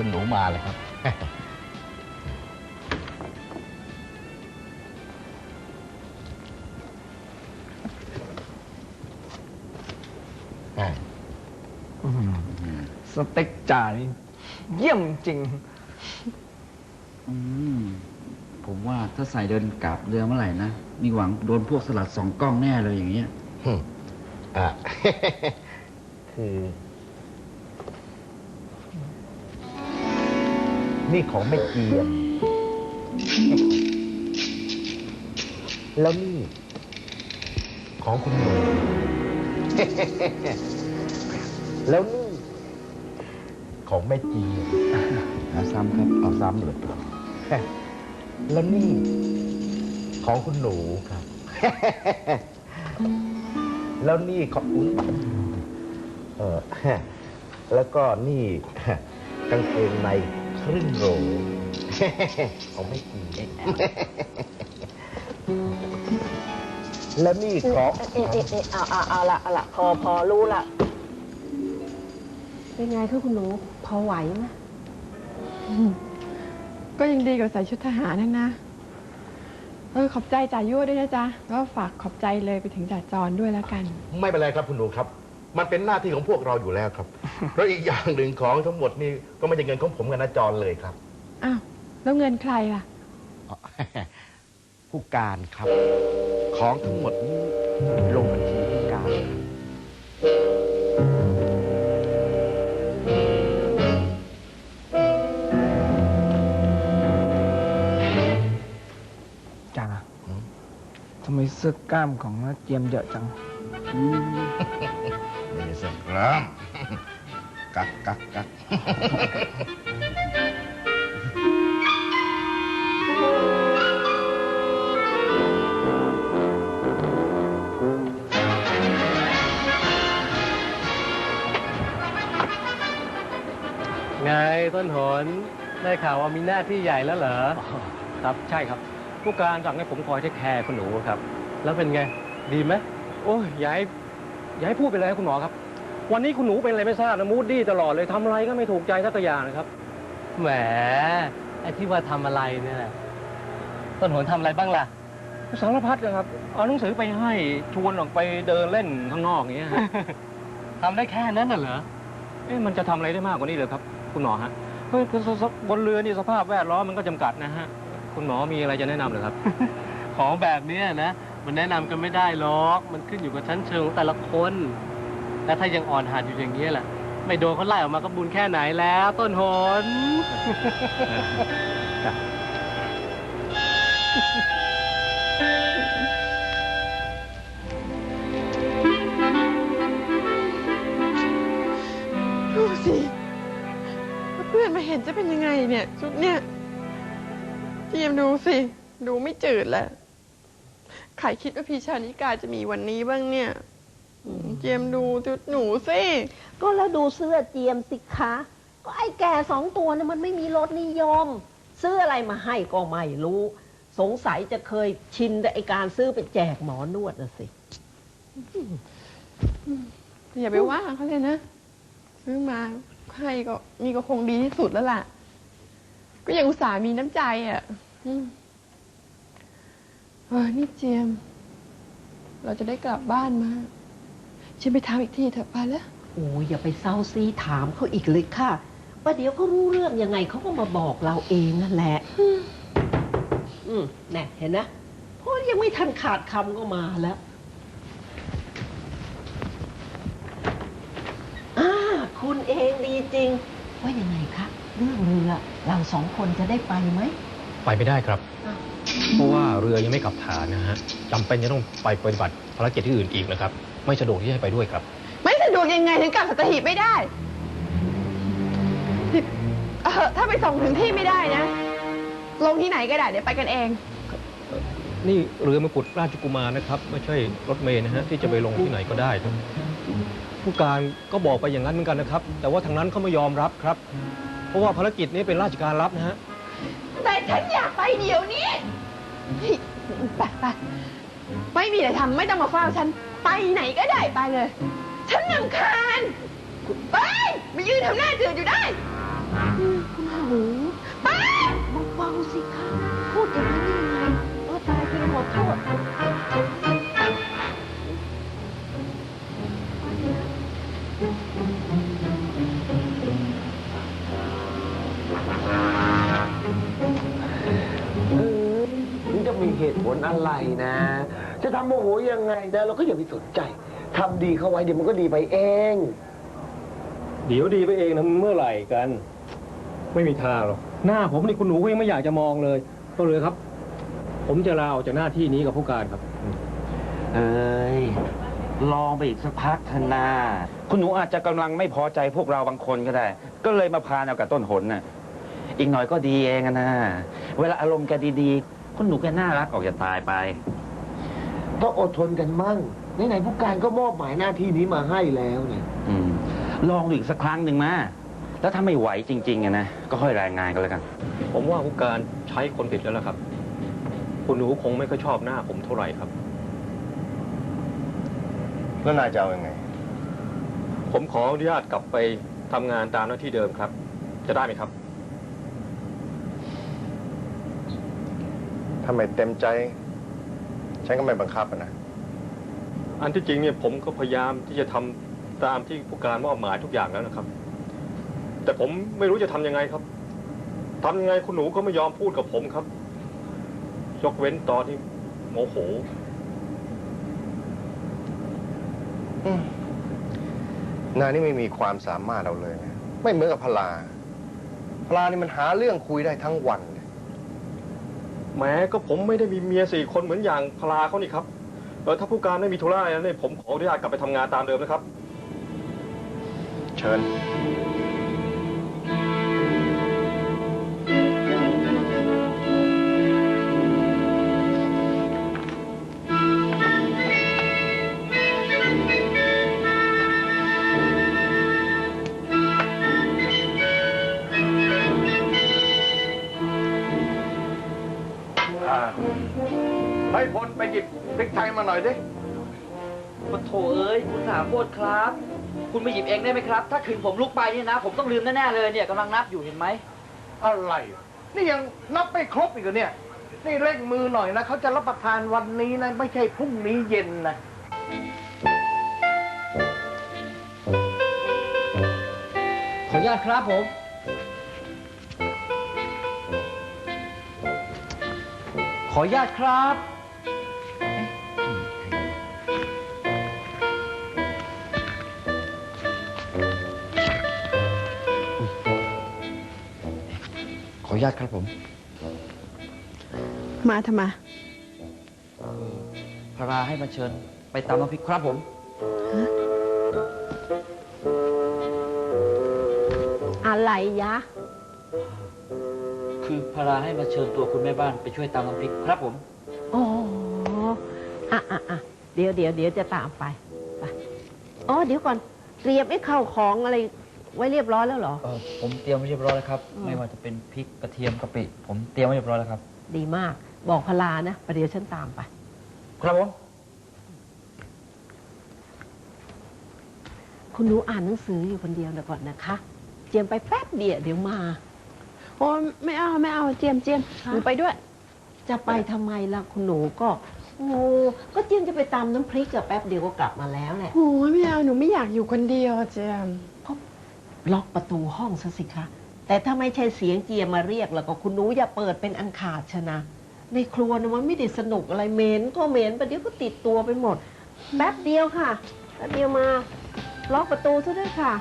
คุณหนูมาเลยครับอ่าสเต็กจ่านี่เยี่ยมจริง อืมผมว่าถ้าใส่เดินกลับเรือเมื่อไหร่นะ มีหวังโดนพวกสลัดสองกล้องแน่เลยอย่างเงี้ยฮึอะ คือ นี่ของแม่เจียมแล้วนี่ ของคุณหนูแล้วนี่ ของแม่เจียมเอาซ้ำครับ เอาซ้ำเลยแล้วนี่ ของคุณหนูครับ แล้วนี่ของอุ๊ยเออแล้วก็นี่กางเกงใน ครึ่งโหลของไม่กี่แล้วนี่ของเอ๊ะเอ๊ะเอ๊ะเอาเอาเอาละเอาละพอพอรู้ละเป็นไงคะคุณหนูพอไหวไหมก็ยังดีกว่าใส่ชุดทหารนั่นนะ เออขอบใจจ่ายั่วด้วยนะจ๊ะแล้วฝากขอบใจเลยไปถึงจ่าจรด้วยแล้วกัน ไม่เป็นไรครับคุณหนูครับ มันเป็นหน้าที่ของพวกเราอยู่แล้วครับแล้วอีกอย่างหนึ่งของทั้งหมดนี่ก็ไม่ใช่เงินของผมกับนาจรเลยครับ อ้าว แล้วเงินใครล่ะ ผู้การครับ ของทั้งหมดนี้ลงบัญชีผู้การจ่าทำไมเสื้อกล้ามของน้าเจียมเยอะจังไม่ ได้สักกรัมกักกักกักไงต้นหนได้ข่าวว่ามีหน้าที่ใหญ่แล้วเหรอ ครับใช่ครับ ผู้การสั่งให้ผมคอยเทคแคร์คุณหนูครับ แล้วเป็นไง ดีไหมโอ้ยอย่าให้อย่าให้พูดไปเลยคุณหมอครับ วันนี้คุณหนูเป็นอะไรไม่ทราบนะมูดดี้ตลอดเลยทำอะไรก็ไม่ถูกใจสักอย่างนะครับ แหมไอ้ที่ว่าทำอะไรเนี่ยแหละต้นหนทำอะไรบ้างล่ะ สารพัดนะครับ เอาหนังสือไปให้ชวนออกไปเดินเล่นข้างนอกอย่างเงี้ยฮะ ทำได้แค่นั้นน่ะเหรอ เอ๊ะมันจะทำอะไรได้มากกว่านี้เลยครับ คุณหมอฮะเฮ้ยคือสสบนเรือนี่สภาพแวดล้อมมันก็จำกัดนะฮะ คุณหมอมีอะไรจะแนะนำเหรือครับ ของแบบเนี้ยนะ มันแนะนำกันไม่ได้หรอก มันขึ้นอยู่กับชั้นเชิงของแต่ละคน และถ้ายังอ่อนหัดอยู่อย่างนี้ยล่ะ ไม่โดนเขาไล่ออกมาก็บุญแค่ไหนแล้ว ต้นหน ดูสิเพื่อนมาเห็นจะเป็นยังไงเนี่ย ชุดเนี่ยเจียมดูสิ ดูไม่จืดแล้วใครคิดว่าพีชานิกาจะมีวันนี้บ้างเนี่ย เจียมดูชุดหนูสิก็แล้วดูเสื้อเจียมสิคะ ก็ไอ้แก่สองตัวเนี่ยมันไม่มีรสนิยม ซื้ออะไรมาให้ก็ไม่รู้ สงสัยจะเคยชินกับไอการซื้อไปแจกหมอนวดนะสิ อย่าไปว่าเขาเลยนะ ซื้อมาให้ก็มีก็คงดีที่สุดแล้วล่ะ ก็ยังอุตส่าห์มีน้ำใจอะอืมเออนี่เจียม เราจะได้กลับบ้านมา ฉันไปทำอีกทีเถอะไปแล้ว โอ้ยอย่าไปเศร้าซีถามเขาอีกเลยค่ะว่าเดี๋ยวเขารู้เรื่องยังไงเขาก็มาบอกเราเองนั่นแหละ อืมแน่เห็นนะเพราะยังไม่ทันขาดคำก็มาแล้วอ่าคุณเองดีจริง ว่ายังไงคะเรื่องเรือเราสองคนจะได้ไปไหม ไปไม่ได้ครับ อ้าว เพราะว่าเรือยังไม่กลับฐานนะฮะจำเป็นจะต้องไปปฏิบัติภารกิจที่อื่นอีกนะครับ ไม่สะดวกที่จะให้ไปด้วยครับ ไม่สะดวกยังไงถึงกลับสัตหีบไม่ได้นี่เออถ้าไปส่งถึงที่ไม่ได้นะ ลงที่ไหนก็ได้เดี๋ยวไปกันเอง นี่เรือมกุฎราชกุมารนะครับ ไม่ใช่รถเมล์นะฮะที่จะไปลงที่ไหนก็ได้ครับผู้การก็บอกไปอย่างนั้นเหมือนกันนะครับ แต่ว่าทางนั้นเขาไม่ยอมรับครับ เพราะว่าภารกิจนี้เป็นราชการรับนะฮะแต่ฉันอยากไปเดี๋ยวนี้เฮ้ยไปไปไม่มีอะไรทำไม่ต้องมาเฝ้าฉัน ไปไหนก็ได้ไปเลย ฉันนำคาญไปมายืนทำหน้าจืดอยู่ได้ไปคุณหนูเบาๆสิคะพูดอย่างนั้ได้ยังไงเออตายจริงขอโทษเออถึงจะ มีเหตุผลอะไรนะ จะทำโมโหยังไงนะเราก็อย่าไปสนใจทำดีเข้าไว้เดี๋ยวมันก็ดีไปเอง เดี๋ยวดีไปเองนะเมื่อไหร่กัน ไม่มีทางหรอกหน้าผมนี่คุณหนูก็ยังไม่อยากจะมองเลย ก็เลยครับ ผมจะลาออกจากหน้าที่นี้กับผู้การครับ เอ้ย ลองไปอีกสักพักเถอะนาคุณหนูอาจจะกำลังไม่พอใจพวกเราบางคนก็ได้ ก็เลยมาพานเอากับต้นหนน่ะ อีกหน่อยก็ดีเองอะนะ เวลาอารมณ์แกดีๆ คุณหนูแกน่ารักออกจะตายไป ต้องอดทนกันมั่งไหนๆผู้การก็มอบหมายหน้าที่นี้มาให้แล้วเนี่ย อืมลองดูอีกสักครั้งหนึ่งมาแล้วถ้าไม่ไหวจริงๆอะนะ ก็ค่อยรายงานกันแล้วกัน ผมว่าผู้การใช้คนผิดแล้วล่ะครับ คุณหนูคงไม่ค่อยชอบหน้าผมเท่าไหร่ครับ แล้วนายจะเอายังไง ผมขออนุญาตกลับไปทำงานตามหน้าที่เดิมครับ จะได้ไหมครับ ถ้าไม่เต็มใจ ฉันก็ไม่บังคับอะนะ อันที่จริงเนี่ยผมก็พยายามที่จะทำตามที่ผู้การมอบหมายทุกอย่างแล้วนะครับ แต่ผมไม่รู้จะทำยังไงครับทำยังไงคุณหนูก็ไม่ยอมพูดกับผมครับ ยกเว้นตอนที่โมโห นายนี่ไม่มีความสามารถเอาเลยนะ ไม่เหมือนกับพลา พลานี่มันหาเรื่องคุยได้ทั้งวันเลย แม้ก็ผมไม่ได้มีเมียสี่คนเหมือนอย่างพลาเขานี่ครับเออถ้าผู้การไม่มีธุระอะไรเนี่ยผมขออนุญาตกลับไปทำงานตามเดิมนะครับ เชิญ มาหน่อยดิปะโถเอ้ยคุณสาโคตรครับ คุณไปหยิบเองได้ไหมครับ ถ้าคืนผมลุกไปเนี่ยนะ ผมต้องลืมแน่ๆเลยเนี่ยกำลังนับอยู่เห็นไหมอะไร นี่ยังนับไม่ครบอีกเหรอเนี่ย นี่เร่งมือหน่อยนะเขาจะรับประทานวันนี้นะ ไม่ใช่พรุ่งนี้เย็นนะ ขออนุญาตครับผม ขออนุญาตครับ นุญาตครับผม มาทำไมพระราให้มาเชิญไปตามน้ำพริกครับผม อะไรยะ คือพระราให้มาเชิญตัวคุณแม่บ้านไปช่วยตามน้ำพริกครับผม อ๋ออะอะอะเดี๋ยวเดี๋ยวเดี๋ยวจะตามไป ไป อ๋อ เดี๋ยวก่อน เตรียมไอ้ข้าวของอะไร ไว้เรียบร้อยแล้วเหรอ เออผมเตรียมไว้เรียบร้อยแล้วครับ อืม ไม่ว่าจะเป็นพริกกระเทียมกะปิ ผมเตรียมไว้เรียบร้อยแล้วครับ ดีมาก บอกพลานะประเดี๋ยวฉันตามไป ครับผม คุณหนูอ่านหนังสืออยู่คนเดียวเดี๋ยวก่อนนะคะ เจียมไปแป๊บเดียวเดี๋ยวมา โอ้ยไม่เอาไม่เอาเจียมเจียมฮะหนูไปด้วย จะไปทำไมล่ะคุณหนูก็โอ้ก็เจียมจะไปตำน้ำพริกกับแป๊บเดียวก็กลับมาแล้วแหละโอ้ยไม่เอาหนูไม่อยากอยู่คนเดียวอะเจียม ล็อกประตูห้องซะสิคะ แต่ถ้าไม่ใช่เสียงเจียมมาเรียกแล้วก็คุณหนูอย่าเปิดเป็นอังขาดชนะ ในครัวนะมันไม่ได้สนุกอะไรเหม็นก็เหม็นประเดี๋ยวก็ติดตัวไปหมด แป๊บเดียวค่ะ แป๊บเดียวมา ล็อกประตูซะด้วยค่ะ